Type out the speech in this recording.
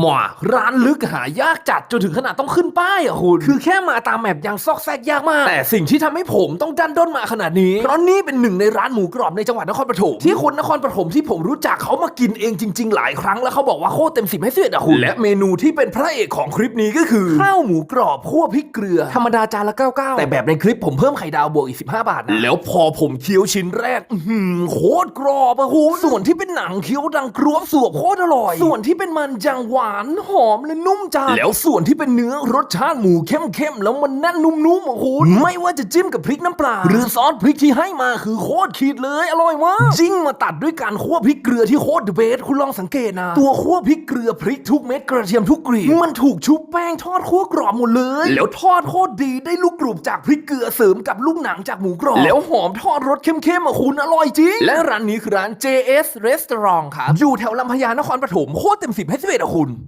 หมาร้านลึกหายากจัดจนถึงขนาดต้องขึ้นป้ายอะคุณ คือแค่มาตามแมปยังซอกแซกยากมาก แต่สิ่งที่ทำให้ผมต้องดันด้นมาขนาดนี้ เพราะนี่เป็นหนึ่งในร้านหมูกรอบในจังหวัดนครปฐมที่คนนครปฐมที่ผมรู้จักเขามากินเองจริง ๆ หลายครั้งแล้วเขาบอกว่าโคตรเต็มสิบให้เสียดอะคุณและเมนูที่เป็นพระเอกของคลิปนี้ก็คือข้าวหมูกรอบคั่วพริกเกลือธรรมดาจานละ99แต่แบบในคลิปผมเพิ่มไข่ดาวบวกอีก15บาทนะแล้วพอผมเคี้ยวชิ้นแรกอื้อหือโคตรกรอบอะคุณส่วนที่เป็นหนังเคี้ยวดังกรวบสวบโคตรอร่อย ส่วนที่เป็นมันจังหวานหอมและนุ่มจัดแล้วส่วนที่เป็นเนื้อรสชาติหมูเข้มๆแล้วมันแน่นนุ่มๆอะคุณไม่ว่าจะจิ้มกับพริกน้ำปลาหรือซอสพริกที่ให้มาคือโคตรขีดเลยอร่อยมากจิ้งมาตัดด้วยการคั่วพริกเกลือที่โคตรเดอะเบสคุณลองสังเกตนะตัวคั่วพริกเกลือพริกทุกเม็ดกระเทียมทุกกรีบมันถูกชุบแป้งทอดคั่วกรอบหมดเลย แล้วทอดโคตรดีได้ลูกกรูบจากพริกเกลือเสริมกับลูกหนังจากหมูกรอบแล้วหอมทอดรสเข้มๆอะคุณอร่อยจริงและร้านนี้คือร้าน JS Restaurant ครับอยู่แถวลำพญานครปฐมโคตรเต็มสิบให้สิบเอ็ดอะคุณ Boden.